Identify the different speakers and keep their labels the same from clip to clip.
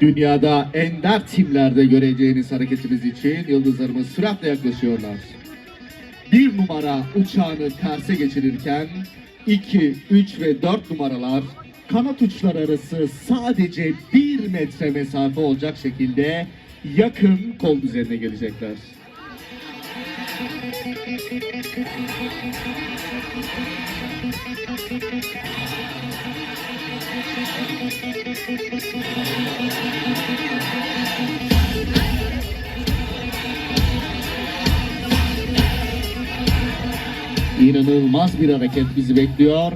Speaker 1: Dünyada ender timlerde göreceğiniz hareketimiz için yıldızlarımız süratle yaklaşıyorlar. Bir numara uçağını terse geçirirken 2, 3 ve 4 numaralar kanat uçlar arası sadece 1 metre mesafe olacak şekilde yakın kol üzerine gelecekler. İnanılmaz bir hareket bizi bekliyor.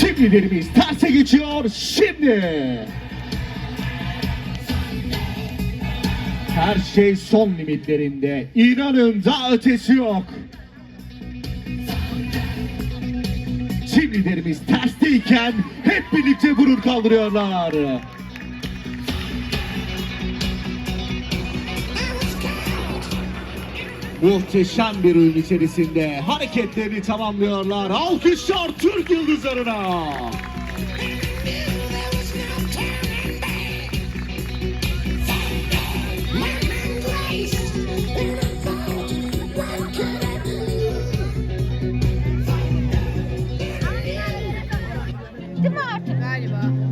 Speaker 1: Şimdilerimiz terse geçiyor. Şimdi. Her şey son limitlerinde. İnanın daha ötesi yok. Şimdilerimiz tersteyken hep birlikte gurur kaldırıyorlar. muhteşem bir oyun içerisinde hareketlerini tamamlıyorlar. Alkışlar Türk Yıldızlarına. Değil mi? Galiba.